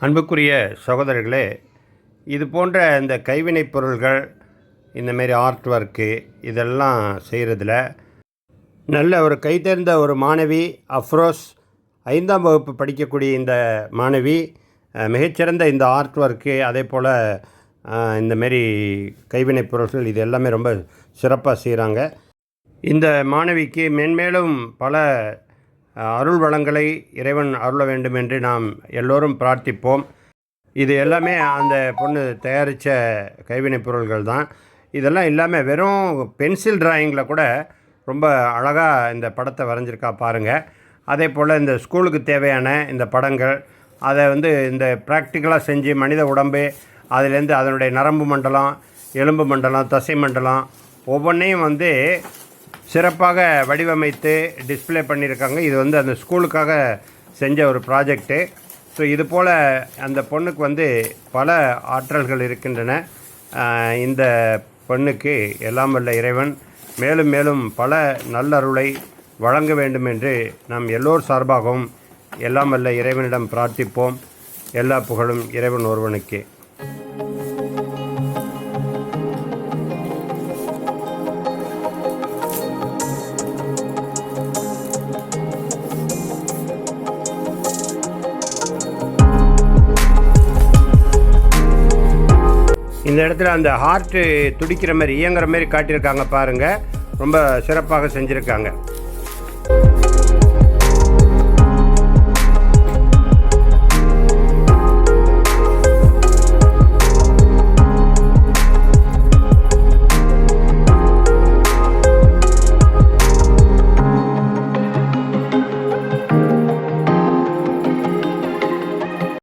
அன்புக்குரிய சகோதரர்களே இது போன்ற இந்த கைவினைப் பொருள்கள் இந்தமாரி ஆர்ட் ஒர்க்கு இதெல்லாம் செய்கிறதுல நல்ல ஒரு கைத்தேர்ந்த ஒரு மாணவி அஃப்ரோஸ் ஐந்தாம் வகுப்பு படிக்கக்கூடிய இந்த மாணவி மிகச்சிறந்த இந்த ஆர்ட் ஒர்க்கு அதே போல் இந்தமாரி கைவினைப் பொருட்கள் இது எல்லாமே ரொம்ப சிறப்பாக செய்கிறாங்க இந்த மாணவிக்கு மென்மேலும் பல அருள் வளங்களை இறைவன் அருள வேண்டும் என்று நாம் எல்லோரும் பிரார்த்திப்போம். இது எல்லாமே அந்த பொண்ணு தயாரித்த கைவினைப் பொருள்கள் தான். இதெல்லாம் இல்லாமல் வெறும் பென்சில் டிராயிங்கில் கூட ரொம்ப அழகாக இந்த படத்தை வரைஞ்சிருக்கா பாருங்கள் அதே போல் இந்த ஸ்கூலுக்கு தேவையான இந்த படங்கள் அதை வந்து இந்த ப்ராக்டிக்கலாக செஞ்சு மனித உடம்பு அதுலேருந்து அதனுடைய நரம்பு மண்டலம் எலும்பு மண்டலம் தசை மண்டலம் ஒவ்வொன்றையும் வந்து சிறப்பாக வடிவமைத்து டிஸ்பிளே பண்ணியிருக்காங்க. இது வந்து அந்த ஸ்கூலுக்காக செஞ்ச ஒரு ப்ராஜெக்ட்டு ஸோ இது போல் அந்த பொண்ணுக்கு வந்து பல ஆற்றல்கள் இருக்கின்றன. இந்த பொண்ணுக்கு எல்லாம் வல்ல இறைவன். மேலும் மேலும் பல நல்லருளை வழங்க வேண்டும் என்று நாம் எல்லோர் சார்பாகவும் எல்லாம் வல்ல இறைவனிடம் பிரார்த்திப்போம். எல்லா புகழும் இறைவன் ஒருவனுக்கே. இந்த இடத்துல அந்த ஹார்ட்டு துடிக்கிற மாதிரி இயங்குற மாதிரி காட்டியிருக்காங்க பாருங்கள் ரொம்ப சிறப்பாக செஞ்சுருக்காங்க.